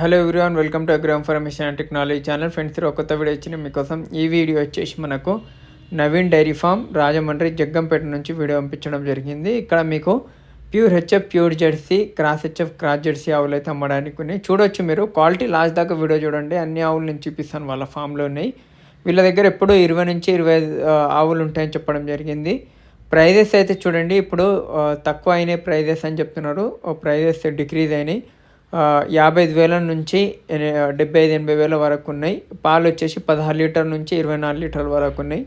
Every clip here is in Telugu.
Hello everyone welcome to agro information and technology channel. Friends ఒక కొత్త వీడియో వచ్చిన మీకోసం. ఈ వీడియో వచ్చేసి మనకు నవీన్ డైరీ ఫామ్ రాజమండ్రి జగ్గంపేట నుంచి వీడియో పంపించడం జరిగింది. ఇక్కడ మీకు pure HF pure jersey cross HF cross jersey ఆవులు అయితే అమ్మడానికి ఉన్నాయి. చూడొచ్చు మీరు. క్వాలిటీ లాస్ట్ దాకా వీడియో చూడండి. అన్ని ఆవులు నేను చూపిస్తాను వాళ్ళ ఫామ్లో ఉన్నాయి. వీళ్ళ దగ్గర ఎప్పుడు ఇరవై నుంచి ఇరవై ఐదు, ఆవులు ఉంటాయని చెప్పడం జరిగింది. ప్రైజెస్ అయితే చూడండి. ఇప్పుడు తక్కువ అయినాయి ప్రైజెస్ అని చెప్తున్నారు. ప్రైజెస్ డిక్రీజ్ అయినాయి. యాభై ఐదు వేల నుంచి డెబ్బై ఐదు ఎనభై వేల వరకు ఉన్నాయి పాలు వచ్చేసి పదహారు లీటర్ నుంచి ఇరవై నాలుగు లీటర్ల వరకు ఉన్నాయి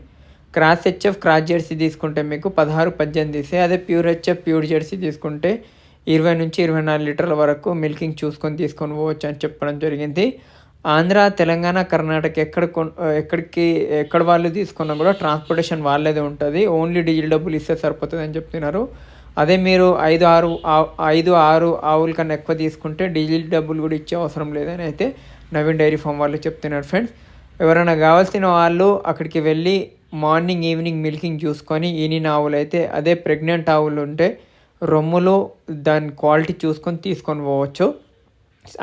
క్రాస్ హెచ్ఎఫ్ క్రాస్ జెర్సీ తీసుకుంటే మీకు పదహారు పద్దెనిమిది ఇస్తాయి అదే ప్యూర్ హెచ్ఎఫ్ ప్యూర్ జెర్సీ తీసుకుంటే ఇరవై నుంచి ఇరవై నాలుగు లీటర్ల వరకు మిల్కింగ్ చూసుకొని తీసుకొని పోవచ్చు అని చెప్పడం జరిగింది. ఆంధ్ర తెలంగాణ కర్ణాటక ఎక్కడ ఎక్కడికి ఎక్కడ వాళ్ళు తీసుకున్నా కూడా ట్రాన్స్పోర్టేషన్ వాళ్ళదే ఉంటుంది. ఓన్లీ డీజిల్ డబ్బులు ఇస్తే సరిపోతుంది అని చెప్తున్నారు. అదే మీరు ఐదు ఆరు ఐదు ఆరు ఆవుల కన్నా ఎక్కువ తీసుకుంటే డీజిల్ డబ్బులు కూడా ఇచ్చే అవసరం లేదని అయితే నవీన్ డైరీ ఫామ్ వాళ్ళు చెప్తున్నారు ఫ్రెండ్స్. ఎవరైనా కావాల్సిన వాళ్ళు అక్కడికి వెళ్ళి మార్నింగ్ ఈవినింగ్ మిల్కింగ్ చూసుకొని ఈనిన ఆవులు అయితే అదే ప్రెగ్నెంట్ ఆవులు ఉంటే రొమ్ములు దాని క్వాలిటీ చూసుకొని తీసుకొని పోవచ్చు.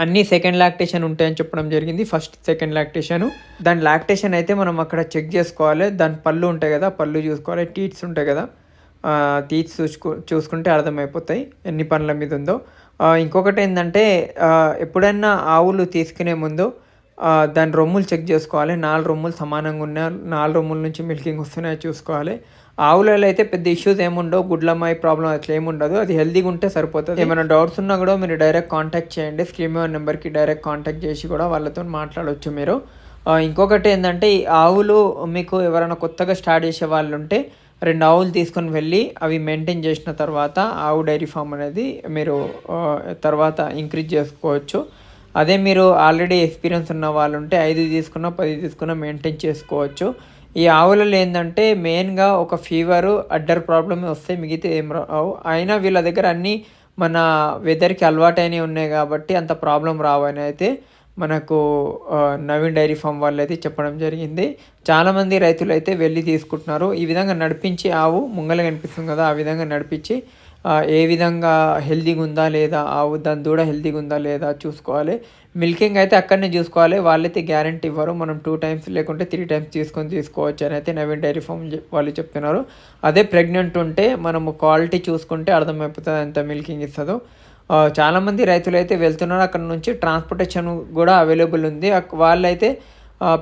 అన్ని సెకండ్ లాక్టేషన్ ఉంటాయని చెప్పడం జరిగింది. First second lactation. దాని లాక్టేషన్ అయితే మనం అక్కడ చెక్ చేసుకోవాలి. దాని పళ్ళు ఉంటాయి కదా పళ్ళు చూసుకోవాలి. టీట్స్ ఉంటాయి కదా. తీర్చి చూసుకు చూసుకుంటే అర్థమైపోతాయి ఎన్ని పనుల మీద ఉందో. ఇంకొకటి ఏంటంటే ఎప్పుడైనా ఆవులు తీసుకునే ముందు దాని రొమ్ములు చెక్ చేసుకోవాలి. నాలుగు రొమ్ములు సమానంగా ఉన్న నాలుగు రొమ్ముల నుంచి మిల్కింగ్ వస్తున్నాయో చూసుకోవాలి. ఆవులలో అయితే పెద్ద ఇష్యూస్ ఏముండవు గుడ్లమ్మాయి ప్రాబ్లం అట్లా ఏముండదు అది హెల్తీగా ఉంటే సరిపోతుంది. ఏమైనా డౌట్స్ ఉన్నా కూడా మీరు డైరెక్ట్ కాంటాక్ట్ చేయండి. స్క్రీన్ నెంబర్కి డైరెక్ట్ కాంటాక్ట్ చేసి కూడా వాళ్ళతో మాట్లాడవచ్చు మీరు. ఇంకొకటి ఏంటంటే ఈ ఆవులు మీకు ఎవరైనా కొత్తగా స్టార్ట్ చేసే వాళ్ళు ఉంటే రెండు ఆవులు తీసుకొని వెళ్ళి అవి మెయింటైన్ చేసిన తర్వాత ఆవు డైరీ ఫామ్ అనేది మీరు తర్వాత ఇంక్రీజ్ చేసుకోవచ్చు. అదే మీరు ఆల్రెడీ ఎక్స్పీరియన్స్ ఉన్న వాళ్ళు ఉంటే ఐదు తీసుకున్న పది తీసుకున్న మెయింటైన్ చేసుకోవచ్చు. ఈ ఆవులలో ఏంటంటే మెయిన్గా ఒక ఫీవరు అడ్డర్ ప్రాబ్లమ్ వస్తే మిగతా ఏం రావు అయినా వీళ్ళ దగ్గర అన్నీ మన వెదర్కి అలవాటైనవి ఉన్నాయి కాబట్టి అంత ప్రాబ్లం రావని అయితే మనకు నవీన్ డైరీ ఫామ్ వాళ్ళు అయితే చెప్పడం జరిగింది. చాలామంది రైతులు అయితే వెళ్ళి తీసుకుంటున్నారు. ఈ విధంగా నడిపించి ఆవు ముంగల కనిపిస్తుంది కదా ఆ విధంగా నడిపించి ఏ విధంగా హెల్తీగా ఉందా లేదా ఆవు దాని దూడ హెల్తీగా ఉందా లేదా చూసుకోవాలి. మిల్కింగ్ అయితే అక్కడనే చూసుకోవాలి. వాళ్ళైతే గ్యారంటీ ఇవ్వరు. మనం టూ టైమ్స్ లేకుంటే త్రీ టైమ్స్ తీసుకొని తీసుకోవచ్చు అని అయితే నవీన్ డైరీ ఫామ్ వాళ్ళు చెప్తున్నారు. అదే ప్రెగ్నెంట్ ఉంటే మనము క్వాలిటీ చూసుకుంటే అర్థమైపోతుంది ఎంత మిల్కింగ్ ఇస్తుందో. చాలామంది రైతులు అయితే వెళ్తున్నారు. అక్కడ నుంచి ట్రాన్స్పోర్టేషన్ కూడా అవైలబుల్ ఉంది. వాళ్ళైతే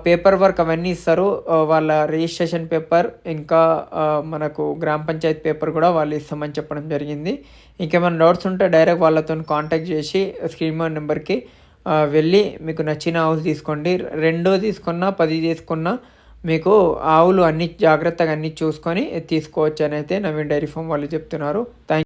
పేపర్ వర్క్ అవన్నీ ఇస్తారు. వాళ్ళ రిజిస్ట్రేషన్ పేపర్ ఇంకా మనకు గ్రామ పంచాయతీ పేపర్ కూడా వాళ్ళు ఇస్తామని చెప్పడం జరిగింది. ఇంకేమైనా డౌట్స్ ఉంటే డైరెక్ట్ వాళ్ళతో కాంటాక్ట్ చేసి స్క్రీన్ మీద నెంబర్కి వెళ్ళి మీకు నచ్చిన ఆవులు తీసుకోండి. రెండో తీసుకున్నా పది తీసుకున్నా మీకు ఆవులు అన్ని జాగ్రత్తగా అన్ని చూసుకొని తీసుకోవచ్చు అని అయితే నవీన్ డైరీ ఫామ్ వాళ్ళు చెప్తున్నారు. థ్యాంక్